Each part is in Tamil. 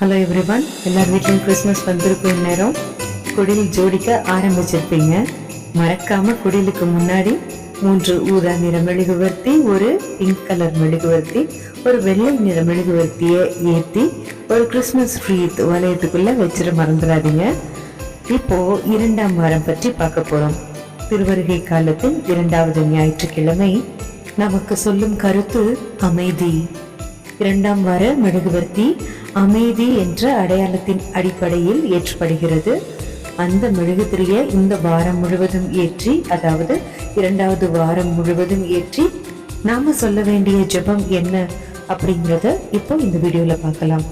ஹலோ எவ்ரிவன் எல்லார் வீட்லையும் கிறிஸ்மஸ் வந்திருக்கும் நேரம் குடில் ஜோடிக்க ஆரம்பிச்சிருப்பீங்க. மறக்காம குடிலுக்கு முன்னாடி மூன்று ஊதா நிற மெழுகுவர்த்தி ஒரு பிங்க் கலர் மெழுகுவர்த்தி ஒரு வெள்ளை நிற மெழுகுவர்த்தியை ஏற்றி ஒரு கிறிஸ்மஸ் ஃப்ரீ வளையத்துக்குள்ளே வச்சிட மறந்துடாதீங்க. இப்போ இரண்டாம் வாரம் பற்றி பார்க்க போகிறோம் திருவருகை காலத்தில் இரண்டாவது ஞாயிற்றுக்கிழமை நமக்கு சொல்லும் கருத்து அமைதி. இரண்டாம் வார மெழுகுவர்த்தி அமைதி என்ற அடையாளத்தின் அடிப்படையில் ஏற்றப்படுகிறது. அந்த மெழுகுதிரியை இந்த வாரம் முழுவதும் ஏற்றி அதாவது இரண்டாவது வாரம் முழுவதும் ஏற்றி நாம சொல்ல வேண்டிய ஜெபம் என்ன அப்படிங்கிறத இப்போ இந்த வீடியோல பார்க்கலாம்.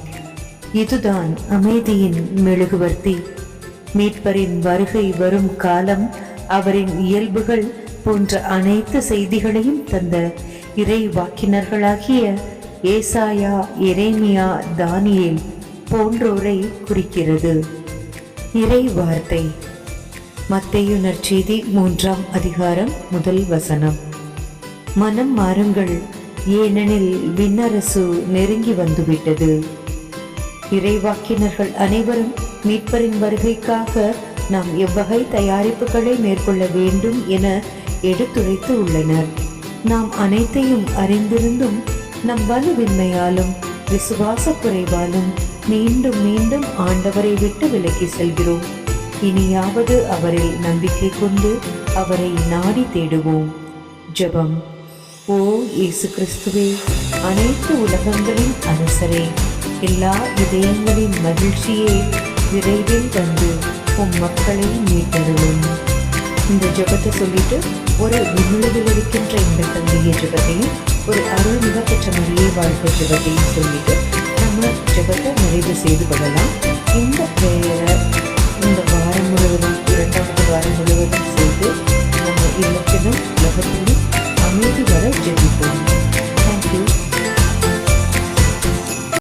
இதுதான் அமைதியின் மெழுகுவர்த்தி. மீட்பரின் வருகை வரும் காலம் அவரின் இயல்புகள் போன்ற அனைத்து செய்திகளையும் தந்த இறை வாக்கினர்களாகிய ஏசாயா எரேமியா தானியேல் போன்றோரை குறிக்கிறது. இறை வார்த்தை. மத்தையுணர் நற்செய்தி மூன்றாம் அதிகாரம் முதல் வசனம். மனம் மாறுங்கள் ஏனெனில் விண்ணரசு நெருங்கி வந்துவிட்டது. இறைவாக்கினர்கள் அனைவரும் மீட்பரின் வருகைக்காக நாம் எவ்வகை தயாரிப்புகளை மேற்கொள்ள வேண்டும் என எடுத்துரைத்து உள்ளனர். நாம் அனைத்தையும் அறிந்திருந்தும் நம் வலுவின்மையாலும் விசுவாச குறைவாலும் மீண்டும் மீண்டும் ஆண்டவரை விட்டு விலகி செல்கிறோம். இனியாவது அவரில் நம்பிக்கை கொண்டு அவரை நாடி தேடுவோம். ஜெபம். ஓ இயேசு கிறிஸ்துவே அனைத்து உலகங்களின் அரசரே எல்லா இதயங்களின் மகிழ்ச்சியே விரைவில் தந்து உம் மக்களை மீட்டருளும். இந்த ஜெபத்தை சொல்லிட்டு ஒரு விண்ணுலகில் இருக்கின்ற இந்த தந்தைய ஜபத்தையும் ஒரு அருள் மிகப்பெற்ற முறையை வாழ்க்கை ஜெபத்தையும் சொல்லிட்டு நம்ம ஜபத்தை நிறைவு செய்து கொள்ளலாம். இந்த பிரேயரை இந்த வாரம் முழுவதும் இரண்டாவது வாரம் முழுவதும் செய்து நம்ம இல்லத்திலும் உலகத்திலும் அமைதி வர ஜெபிப்போம்.